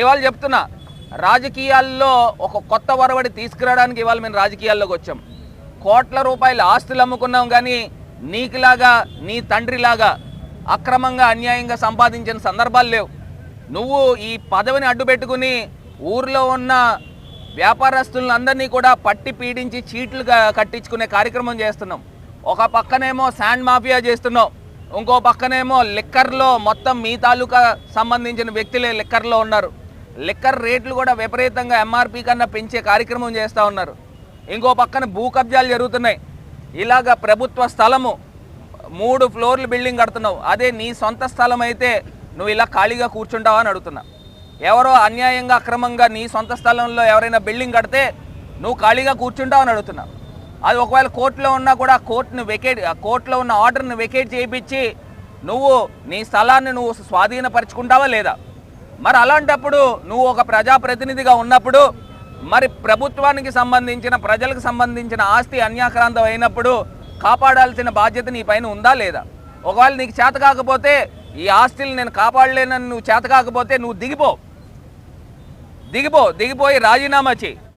ఇవాళ చెప్తున్నా రాజకీయాల్లో ఒక కొత్త వరవడి తీసుకురావడానికి ఇవాళ మేము రాజకీయాల్లోకి వచ్చాం. కోట్ల రూపాయల ఆస్తులు అమ్ముకున్నాం కానీ నీకులాగా నీ తండ్రిలాగా అక్రమంగా అన్యాయంగా సంపాదించిన సందర్భాలు లేవు. నువ్వు ఈ పదవిని అడ్డు పెట్టుకుని ఊర్లో ఉన్న వ్యాపారస్తులందరినీ కూడా పట్టి పీడించి చీట్లు కట్టించుకునే కార్యక్రమం చేస్తున్నాం. ఒక పక్కనేమో శాండ్ మాఫియా చేస్తున్నాం. ఇంకో పక్కనేమో లిక్కర్లో మొత్తం మీ తాలూకా సంబంధించిన వ్యక్తులే లిక్కర్లో ఉన్నారు. లిక్కర్ రేట్లు కూడా విపరీతంగా ఎంఆర్పి కన్నా పెంచే కార్యక్రమం చేస్తూ ఉన్నారు. ఇంకో పక్కన భూ కబ్జాలు జరుగుతున్నాయి. ఇలాగ ప్రభుత్వ స్థలము మూడు ఫ్లోర్లు బిల్డింగ్ కడుతున్నావు. అదే నీ సొంత స్థలం అయితే నువ్వు ఇలా ఖాళీగా కూర్చుంటావా అని అడుగుతున్నా. ఎవరో అన్యాయంగా అక్రమంగా నీ సొంత స్థలంలో ఎవరైనా బిల్డింగ్ కడితే నువ్వు ఖాళీగా కూర్చుంటావని అడుగుతున్నా. అది ఒకవేళ కోర్టులో ఉన్నా కూడా కోర్టును వెకేట్ ఆ కోర్టులో ఉన్న ఆర్డర్ని వెకేట్ చేయించి నువ్వు నీ స్థలాన్ని నువ్వు స్వాధీనపరచుకుంటావా లేదా? మరి అలాంటప్పుడు నువ్వు ఒక ప్రజాప్రతినిధిగా ఉన్నప్పుడు మరి ప్రభుత్వానికి సంబంధించిన ప్రజలకు సంబంధించిన ఆస్తి అన్యాక్రాంతం అయినప్పుడు కాపాడాల్సిన బాధ్యత నీ పైన ఉందా లేదా? ఒకవేళ నీకు చేత కాకపోతే ఈ ఆస్తిని నేను కాపాడలేనని నువ్వు చేత కాకపోతే నువ్వు దిగిపో. దిగిపో దిగిపోయి రాజీనామా చేయి.